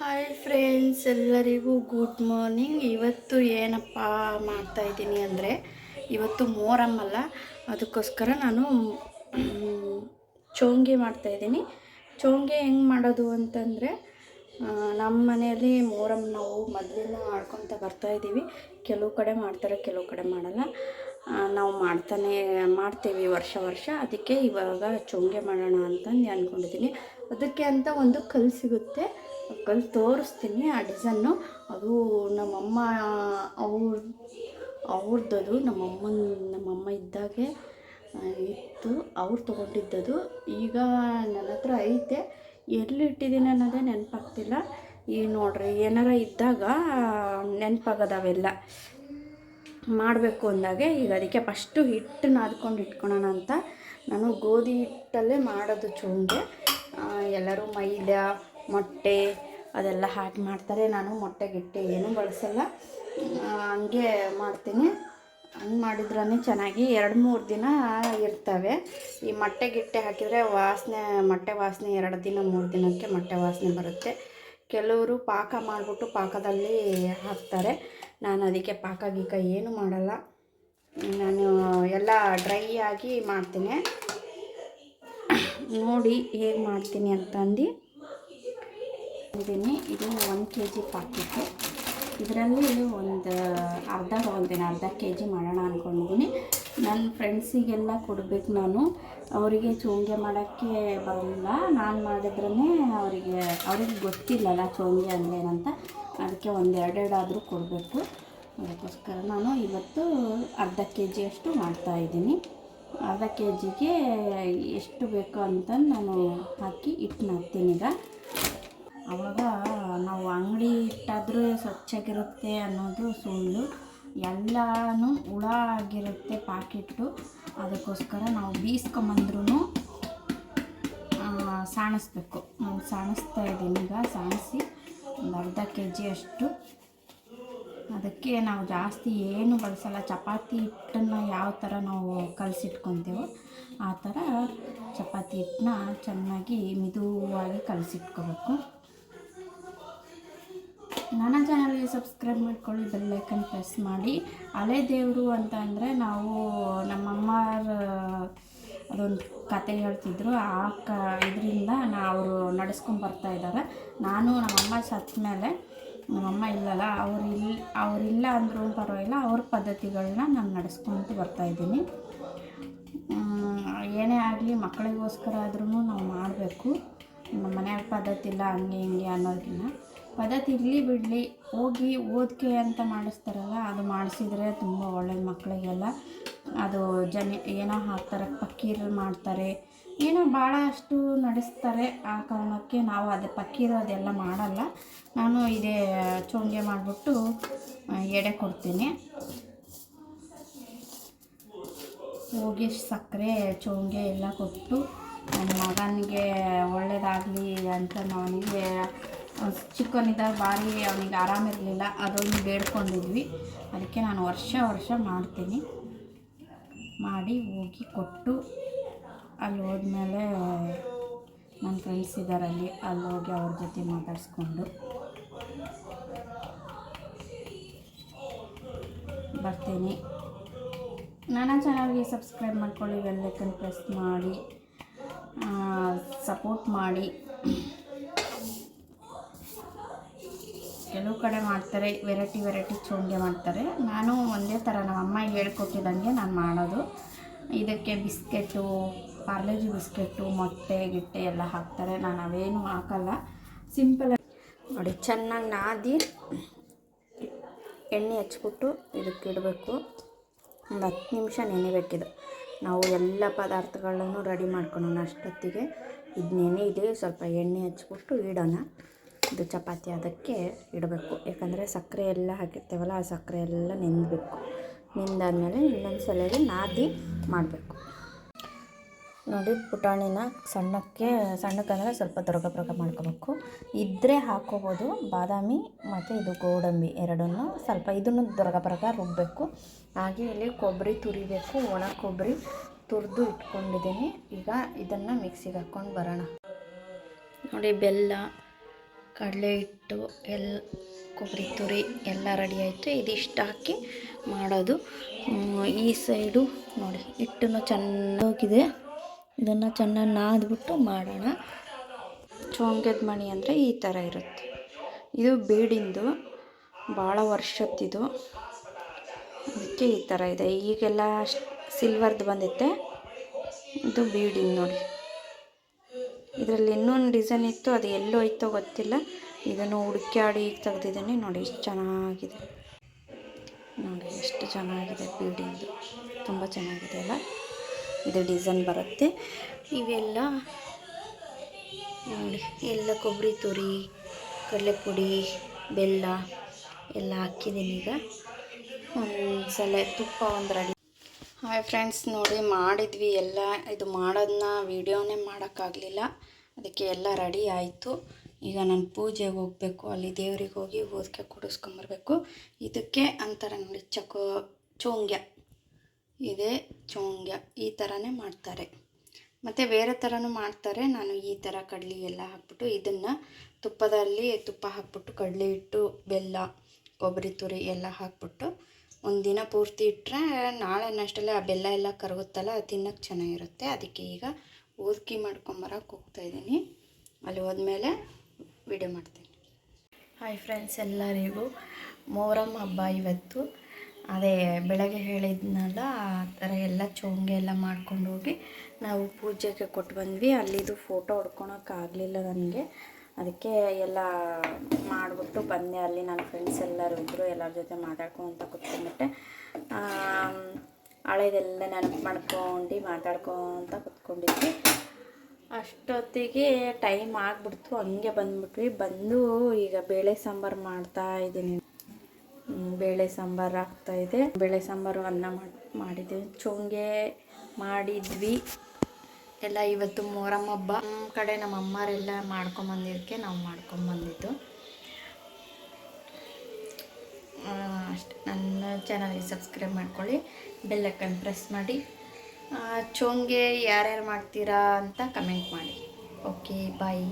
Hi friends ಎಲ್ಲರಿಗೂ good morning ಇವತ್ತು ಏನಪ್ಪ ಮಾಡ್ತಾಯಿದ್ದೀನಿ ಅಂದರೆ, ಇವತ್ತು ಮೋರಮ್ಮಲ್ಲ ಅದಕ್ಕೋಸ್ಕರ ನಾನು ಚೋಂಗೆ ಮಾಡ್ತಾಯಿದ್ದೀನಿ ಚೋಂಗೆ ಹೆಂಗೆ ಮಾಡೋದು ಅಂತಂದರೆ ನಮ್ಮ ಮನೆಯಲ್ಲಿ ಮೋರಮ್ ನಾವು ಮೊದಲಿಂದ ಮಾಡ್ಕೊತ ಬರ್ತಾಯಿದ್ದೀವಿ ಕೆಲವು ಕಡೆ ಮಾಡ್ತಾರೆ, ಕೆಲವು ಕಡೆ ಮಾಡಲ್ಲ. ನಾವು ಮಾಡ್ತಾನೆ, ಮಾಡ್ತೀವಿ ವರ್ಷ ವರ್ಷ. ಅದಕ್ಕೆ ಇವಾಗ ಚೋಂಗೆ ಮಾಡೋಣ ಅಂತಂದು ಅಂದ್ಕೊಂಡಿದ್ದೀನಿ. ಅದಕ್ಕೆ ಅಂತ ಒಂದು ಕಲ್ಲು ಸಿಗುತ್ತೆ. ಆ ಕಲ್ಲು ತೋರಿಸ್ತೀನಿ ಆ ಡಿಸೈನು ಅದು ನಮ್ಮಮ್ಮ, ಅವ್ರ, ಅವ್ರದ್ದದು. ನಮ್ಮಮ್ಮ ನಮ್ಮಮ್ಮ ಇದ್ದಾಗೆ ಇತ್ತು. ಅವ್ರು ತೊಗೊಂಡಿದ್ದದು. ಈಗ ನನ್ನ ಹತ್ರ ಐತೆ. ಎಲ್ಲಿ ಇಟ್ಟಿದ್ದೀನಿ ಅನ್ನೋದೇ ನೆನಪಾಗ್ತಿಲ್ಲ. ಈ ನೋಡ್ರಿ, ಏನಾರ ಇದ್ದಾಗ ನೆನಪಾಗದಾವೆಲ್ಲ ಮಾಡಬೇಕು ಅಂದಾಗೆ. ಈಗ ಅದಕ್ಕೆ ಫಸ್ಟು ಹಿಟ್ಟು ನಾದ್ಕೊಂಡು ಇಟ್ಕೊಳೋಣ ಅಂತ. ನಾನು ಗೋಧಿ ಹಿಟ್ಟಲ್ಲೇ ಮಾಡೋದು ಚೂಂಗೆ. ಎಲ್ಲರೂ ಮೈದಾ, ಮೊಟ್ಟೆ ಅದೆಲ್ಲ ಹಾಕಿ ಮಾಡ್ತಾರೆ. ನಾನು ಮೊಟ್ಟೆ, ಗಿಟ್ಟೆ ಏನೂ ಬಳಸಲ್ಲ. ಹಂಗೆ ಮಾಡ್ತೀನಿ. ಹಂಗೆ ಮಾಡಿದ್ರೇ ಚೆನ್ನಾಗಿ ಎರಡು ಮೂರು ದಿನ ಇರ್ತವೆ. ಈ ಮೊಟ್ಟೆ, ಗಿಟ್ಟೆ ಹಾಕಿದರೆ ವಾಸನೆ, ಮೊಟ್ಟೆ ವಾಸನೆ ಎರಡು ದಿನ, ಮೂರು ದಿನಕ್ಕೆ ಮೊಟ್ಟೆ ವಾಸನೆ ಬರುತ್ತೆ. ಕೆಲವರು ಪಾಕ ಮಾಡಿಬಿಟ್ಟು ಪಾಕದಲ್ಲಿ ಹಾಕ್ತಾರೆ. ನಾನು ಅದಕ್ಕೆ ಪಾಕ, ಗೀಕ ಏನು ಮಾಡಲ್ಲ. ನಾನು ಎಲ್ಲ ಡ್ರೈ ಆಗಿ ಮಾಡ್ತೀನಿ. ನೋಡಿ ಹೇಗೆ ಮಾಡ್ತೀನಿ ಅಂತಂದು ಇದೀನಿ ಇದು ಒಂದು ಕೆ ಜಿ ಪಾಕಿಟ್ಟು ಇದರಲ್ಲಿ ಒಂದು ಅರ್ಧ ತೊಗೊಳ್ತೀನಿ ಅರ್ಧ ಕೆ ಜಿ ಮಾಡೋಣ ಅಂದ್ಕೊಂಡಿದ್ದೀನಿ ನನ್ನ ಫ್ರೆಂಡ್ಸಿಗೆಲ್ಲ ಕೊಡಬೇಕು ನಾನು. ಅವರಿಗೆ ಚೋಂಗೆ ಮಾಡೋಕ್ಕೆ ಬರಲಿಲ್ಲ ನಾನು ಮಾಡಿದ್ರೇ ಅವರಿಗೆ, ಅವ್ರಿಗೆ ಗೊತ್ತಿಲ್ಲಲ್ಲ ಚೋಂಗೆ ಅಂದ್ರೇನಂತ ಅದಕ್ಕೆ ಒಂದು ಎರಡೆರಡಾದರೂ ಕೊಡಬೇಕು. ಅದಕ್ಕೋಸ್ಕರ ನಾನು ಇವತ್ತು ಅರ್ಧ ಕೆ ಜಿಯಷ್ಟು ಮಾಡ್ತಾಯಿದ್ದೀನಿ ಅರ್ಧ ಕೆ ಜಿಗೆ ಎಷ್ಟು ಬೇಕು ಅಂತ ನಾನು ಹಾಕಿ ಇಟ್ಟು ಮಾಡ್ತೀನಿ ಈಗ. ಆವಾಗ ನಾವು ಅಂಗಡಿ ಇಟ್ಟಾದರೂ ಸ್ವಚ್ಛಾಗಿರುತ್ತೆ ಅನ್ನೋದು ಸುಳ್ಳು. ಎಲ್ಲನೂ ಹುಳ ಆಗಿರುತ್ತೆ ಪಾಕಿಟ್ಟು ಅದಕ್ಕೋಸ್ಕರ ನಾವು ಬೀಸ್ಕೊಂಬಂದ್ರೂ ಸಾಣಿಸ್ಬೇಕು. ನಾನು ಸಾಣಿಸ್ತಾ ಇದ್ದೀನಿ ಈಗ. ಸಾಣಿಸಿ ಒಂದು ಅರ್ಧ ಕೆ ಜಿಯಷ್ಟು ಅದಕ್ಕೆ ನಾವು ಜಾಸ್ತಿ ಏನು ಬಳಸಲ್ಲ. ಚಪಾತಿ ಹಿಟ್ಟನ್ನು ಯಾವ ಥರ ನಾವು ಕಲಸಿಟ್ಕೊತೇವೋ ಆ ಥರ ಚಪಾತಿ ಹಿಟ್ಟನ್ನ ಚೆನ್ನಾಗಿ ಮಿದುವಾಗಿ ಕಲಸಿಟ್ಕೋಬೇಕು. ನನ್ನ ಚಾನಲ್ಗೆ ಸಬ್ಸ್ಕ್ರೈಬ್ ಮಾಡ್ಕೊಳ್ಳಿ ಬೆಲ್ಲೈಕನ್ ಪ್ರೆಸ್ ಮಾಡಿ. ಹಳೆ ದೇವರು ಅಂತ ಅಂದರೆ ನಾವು ನಮ್ಮಮ್ಮರ ಅದೊಂದು ಕತೆ ಹೇಳ್ತಿದ್ರು. ಆ ಕ, ಇದರಿಂದ ನಾ ಅವರು ನಡೆಸ್ಕೊಂಡು ಬರ್ತಾ ಇದ್ದಾರೆ ನಾನು ನಮ್ಮಮ್ಮ ಸತ್ತ ಮೇಲೆ, ನಮ್ಮಮ್ಮ ಇಲ್ಲಲ್ಲ, ಅವ್ರು ಇಲ್ಲ ಅವರಿಲ್ಲ ಅಂದರೂ ಪರವಾಗಿಲ್ಲ, ಅವ್ರ ಪದ್ಧತಿಗಳನ್ನ ನಾನು ನಡೆಸ್ಕೊಂತ ಬರ್ತಾಯಿದ್ದೀನಿ ಏನೇ ಆಗಲಿ ಮಕ್ಕಳಿಗೋಸ್ಕರ ಆದ್ರೂ ನಾವು ಮಾಡಬೇಕು. ನಮ್ಮ ಮನೆಯ ಪದ್ಧತಿ ಇಲ್ಲ, ಹಂಗೆ ಹಿಂಗೆ ಅನ್ನೋದಕ್ಕಿಂತ ಪದ್ಧತಿ ಇರಲಿ ಬಿಡಲಿ, ಹೋಗಿ ಓದಿಕೆ ಅಂತ ಮಾಡಿಸ್ತಾರಲ್ಲ, ಅದು ಮಾಡಿಸಿದ್ರೆ ತುಂಬ ಒಳ್ಳೆಯ ಮಕ್ಕಳಿಗೆಲ್ಲ ಅದು ಜನ ಏನೋ ಹಾಕ್ತಾರೆ, ಪಕ್ಕೀರು ಮಾಡ್ತಾರೆ. ಏನೋ ಭಾಳಷ್ಟು ನಡೆಸ್ತಾರೆ. ಆ ಕಾರಣಕ್ಕೆ ನಾವು ಅದು ಪಕ್ಕೀರು ಅದೆಲ್ಲ ಮಾಡಲ್ಲ. ನಾನು ಇದೇ ಚೋಂಗೆ ಮಾಡಿಬಿಟ್ಟು ಎಡೆ ಕೊಡ್ತೀನಿ. ಹೋಗಿ ಸಕ್ಕರೆ ಚೋಂಗೆ ಎಲ್ಲ ಕೊಟ್ಟು ನನ್ನ ಮಗನಿಗೆ ಒಳ್ಳೆಯದಾಗಲಿ ಅಂತ ಅವನಿಗೆ ಚಿಕ್ಕವನಿದ್ದಾಗ ಭಾರಿ ಅವನಿಗೆ ಆರಾಮಿರಲಿಲ್ಲ ಅದೊಂದು ಬೇಡ್ಕೊಂಡಿದ್ವಿ. ಅದಕ್ಕೆ ನಾನು ವರ್ಷ ವರ್ಷ ಮಾಡ್ತೀನಿ. ಮಾಡಿ ಹೋಗಿ ಕೊಟ್ಟು ಅಲ್ಲಿ ಹೋದ್ಮೇಲೆ ನನ್ನ ಫ್ರೆಂಡ್ಸ್ ಇದ್ದಾರಲ್ಲಿ ಅಲ್ಲಿ ಹೋಗಿ ಅವ್ರ ಜೊತೆ ಮಾತಾಡಿಸ್ಕೊಂಡು ಬರ್ತೀನಿ. ನನ್ನ ಚಾನಲ್ಗೆ ಸಬ್ಸ್ಕ್ರೈಬ್ ಮಾಡ್ಕೊಳ್ಳಿ ಬೆಲ್ಲೈಕನ್ ಪ್ರೆಸ್ ಮಾಡಿ ಸಪೋರ್ಟ್ ಮಾಡಿ ಕೆಲವು ಕಡೆ ಮಾಡ್ತಾರೆ ವೆರೈಟಿ ವೆರೈಟಿ ಚೋಂಗೆ ಮಾಡ್ತಾರೆ. ನಾನು ಒಂದೇ ಥರ ನಮ್ಮ ಅಮ್ಮ ಹೇಳ್ಕೊಟ್ಟಿದ್ದಂಗೆ ನಾನು ಮಾಡೋದು. ಇದಕ್ಕೆ ಬಿಸ್ಕೆಟು, ಪಾರ್ಲೇಜಿ ಬಿಸ್ಕೆಟು, ಮೊಟ್ಟೆ, ಗಿಟ್ಟೆ ಎಲ್ಲ ಹಾಕ್ತಾರೆ. ನಾನು ಅವೇನು ಹಾಕಲ್ಲ. ಸಿಂಪಲ್ ನೋಡಿ, ಚೆನ್ನಾಗಿ ನಾದಿ ಎಣ್ಣೆ ಹಚ್ಬಿಟ್ಟು ಇದಕ್ಕೆ ಇಡಬೇಕು. ಒಂದು ಹತ್ತು ನಿಮಿಷ ನೆನೆಬೇಕಿದು ನಾವು ಎಲ್ಲ ಪದಾರ್ಥಗಳನ್ನು ರೆಡಿ ಮಾಡ್ಕೊಳ್ಳೋಣ ಅಷ್ಟೊತ್ತಿಗೆ. ಇದು ನೆನೆ ಇದೆ, ಸ್ವಲ್ಪ ಎಣ್ಣೆ ಹಚ್ಬಿಟ್ಟು ಇಡೋಣ. ಇದು ಚಪಾತಿ ಅದಕ್ಕೆ ಇಡಬೇಕು. ಯಾಕಂದರೆ ಸಕ್ಕರೆ ಎಲ್ಲ ಹಾಕಿರ್ತೇವಲ್ಲ, ಆ ಸಕ್ಕರೆ ಎಲ್ಲ ನೆಂದಬೇಕು ನೆಂದಾದಮೇಲೆ ಇನ್ನೊಂದು ಸಲಗೆ ನಾದಿ ಮಾಡಬೇಕು. ನೋಡಿ, ಪುಟಾಣಿನ ಸಣ್ಣಕ್ಕೆ ಸಣ್ಣಕ್ಕಂದರೆ ಸ್ವಲ್ಪ ದೊರಗ ದೊರಗ ಮಾಡ್ಕೋಬೇಕು. ಇದ್ದರೆ ಹಾಕೋಬೋದು ಬಾದಾಮಿ ಮತ್ತು ಇದು ಗೋಡಂಬಿ ಎರಡನ್ನು. ಸ್ವಲ್ಪ ಇದನ್ನು ದೊರಗ ರುಬ್ಬಬೇಕು ಹಾಗೆ ಇಲ್ಲಿ ಕೊಬ್ಬರಿ ತುರಿಬೇಕು. ಒಣ ಕೊಬ್ಬರಿ ತುರಿದು ಇಟ್ಕೊಂಡಿದ್ದೀನಿ. ಈಗ ಇದನ್ನು ಮಿಕ್ಸಿಗೆ ಹಾಕ್ಕೊಂಡು ಬರೋಣ. ನೋಡಿ, ಬೆಲ್ಲ. ಕಡಲೆ ಹಿಟ್ಟು ಎಲ್ಲ ಕೊಬ್ಬರಿ ತುರಿ ಎಲ್ಲ ರೆಡಿ ಆಯಿತು. ಇದಿಷ್ಟು ಹಾಕಿ ಮಾಡೋದು. ಈ ಸೈಡು ನೋಡಿ, ಹಿಟ್ಟನ್ನು ಚೆನ್ನಾಗಿದೆ ಇದನ್ನು ಚೆನ್ನಾಗಿ ನಾದ್ಬಿಟ್ಟು ಮಾಡೋಣ. ಚೋಂಗ್ಯದ ಮಣಿ ಅಂದರೆ ಈ ಥರ ಇರುತ್ತೆ. ಇದು ಬೀಡಿಂದು ಭಾಳ ವರ್ಷತ್ತಿದು ಅದಕ್ಕೆ ಈ ಥರ ಇದೆ. ಈಗೆಲ್ಲ ಸಿಲ್ವರ್ದು ಬಂದಿತ್ತೆ. ಇದು ಬೀಡಿಂದು ನೋಡಿ. ಇದರಲ್ಲಿ ಇನ್ನೊಂದು ಡಿಸೈನ್ ಇತ್ತು, ಅದು ಎಲ್ಲೋಯ್ತೋ ಗೊತ್ತಿಲ್ಲ. ಇದನ್ನು ಹುಡುಕಾಡಿ ತೆಗ್ದಿದ್ದೀನಿ. ನೋಡಿ ಎಷ್ಟು ಚೆನ್ನಾಗಿದೆ. ನೋಡಿ ಎಷ್ಟು ಚೆನ್ನಾಗಿದೆ ಬೀಡಿಂದು ತುಂಬ ಚೆನ್ನಾಗಿದೆ ಅಲ್ಲ? ಇದು ಡಿಸೈನ್ ಬರುತ್ತೆ. ಇವೆಲ್ಲ ನೋಡಿ, ಎಲ್ಲ ಕೊಬ್ಬರಿ ತುರಿ, ಕಡಲೆಪುಡಿ, ಬೆಲ್ಲ ಎಲ್ಲ ಹಾಕಿದ್ದೀನಿ ಈಗ. ಒಂದ್ಸಲ ತುಪ್ಪ ಒಂದು ರೆಡಿ ಹಾಯ್ ಫ್ರೆಂಡ್ಸ್, ನೋಡಿ ಮಾಡಿದ್ವಿ ಎಲ್ಲ. ಇದು ಮಾಡೋದನ್ನ ವೀಡಿಯೋನೇ ಮಾಡೋಕ್ಕಾಗಲಿಲ್ಲ. ಅದಕ್ಕೆ ಎಲ್ಲ ರೆಡಿ ಆಯಿತು. ಈಗ ನಾನು ಪೂಜೆಗೆ ಹೋಗಬೇಕು. ಅಲ್ಲಿ ದೇವ್ರಿಗೆ ಹೋಗಿ ಓದಕ್ಕೆ ಕೊಡಿಸ್ಕೊಂಬರ್ಬೇಕು. ಇದಕ್ಕೆ ಅಂತಾರೆ ನೋಡಿ, ಚಕೋ ಚೋಂಗ್ಯ. ಇದೇ ಚೋಂಗ್ಯ. ಈ ಥರನೇ ಮಾಡ್ತಾರೆ. ಮತ್ತು ಬೇರೆ ಥರನೂ ಮಾಡ್ತಾರೆ. ನಾನು ಈ ಥರ ಕಡಲೆ ಎಲ್ಲ ಹಾಕ್ಬಿಟ್ಟು ಇದನ್ನು ತುಪ್ಪದಲ್ಲಿ ತುಪ್ಪ ಹಾಕ್ಬಿಟ್ಟು ಕಡಲೆ ಹಿಟ್ಟು, ಬೆಲ್ಲ, ಕೊಬ್ಬರಿ ತುರಿ ಎಲ್ಲ ಹಾಕ್ಬಿಟ್ಟು ಒಂದು ದಿನ ಪೂರ್ತಿ ಇಟ್ಟರೆ ನಾಳೆ ಅಷ್ಟಲ್ಲೇ ಆ ಬೆಲ್ಲ ಎಲ್ಲ ಕರಗುತ್ತಲ್ಲ ಅದು ತಿನ್ನೋಕ್ಕೆ ಚೆನ್ನಾಗಿರುತ್ತೆ. ಅದಕ್ಕೆ ಈಗ ಊದ್ಕಿ ಮಾಡ್ಕೊಂಬರಕ್ಕೆ ಹೋಗ್ತಾಯಿದ್ದೀನಿ ಅಲ್ಲಿ ಹೋದ್ಮೇಲೆ ವಿಡಿಯೋ ಮಾಡ್ತೀನಿ. ಹಾಯ್ ಫ್ರೆಂಡ್ಸ್ ಎಲ್ಲರಿಗೂ ಮೊಹರಂ ಹಬ್ಬ ಇವತ್ತು. ಅದೇ ಬೆಳಗ್ಗೆ ಹೇಳಿದ್ನಲ್ಲ, ಆ ಥರ ಎಲ್ಲ ಚೋಂಗೆ ಎಲ್ಲ ಮಾಡ್ಕೊಂಡು ಹೋಗಿ ನಾವು ಪೂಜೆಗೆ ಕೊಟ್ಟು ಬಂದ್ವಿ. ಅಲ್ಲಿದು ಫೋಟೋ ಹೊಡ್ಕೊಳಕ್ಕಾಗಲಿಲ್ಲ ನನಗೆ. ಅದಕ್ಕೆ ಎಲ್ಲ ಮಾಡಿಬಿಟ್ಟು ಬಂದೆ ಅಲ್ಲಿ ನನ್ನ ಫ್ರೆಂಡ್ಸ್ ಎಲ್ಲರೂ ಇದ್ದರು ಎಲ್ಲರ ಜೊತೆ ಮಾತಾಡ್ಕೊತ ಕುತ್ಕೊಂಡ್ಬಿಟ್ಟೆ. ಹಳೆದೆಲ್ಲ ನೆನಪು ಮಾಡ್ಕೊಂಡು ಮಾತಾಡ್ಕೊತ ಕುತ್ಕೊಂಡಿದ್ವಿ. ಅಷ್ಟೊತ್ತಿಗೆ ಟೈಮ್ ಆಗಿಬಿಡ್ತು, ಹಂಗೆ ಬಂದ್ಬಿಟ್ವಿ. ಬಂದು ಈಗ ಬೇಳೆ ಸಾಂಬಾರು ಮಾಡ್ತಾ ಇದ್ದೀನಿ. ಬೇಳೆ ಸಾಂಬಾರು ಆಗ್ತಾಯಿದೆ ಬೇಳೆ ಸಾಂಬಾರು ಅನ್ನ ಮಾಡಿ ಮಾಡಿದ್ವಿ ಚೋಂಗೆ ಮಾಡಿದ್ವಿ. ಎಲ್ಲ ಇವತ್ತು ಮೊಹರಂ ಹಬ್ಬ ನಮ್ಮ ಕಡೆ ನಮ್ಮ ಅಮ್ಮರೆಲ್ಲ ಮಾಡ್ಕೊಂಬಂದಿದ್ದಕ್ಕೆ ನಾವು ಮಾಡ್ಕೊಂಬಂದಿದ್ದು. ಅಷ್ಟೆ. ನನ್ನ ಚಾನಲ್ಗೆ ಸಬ್ಸ್ಕ್ರೈಬ್ ಮಾಡ್ಕೊಳ್ಳಿ ಬೆಲ್ಲಕ್ಕನ್ನು ಪ್ರೆಸ್ ಮಾಡಿ. ಚೋಂಗೆ ಯಾರ್ಯಾರು ಮಾಡ್ತೀರಾ ಅಂತ ಕಮೆಂಟ್ ಮಾಡಿ. Okay, bye.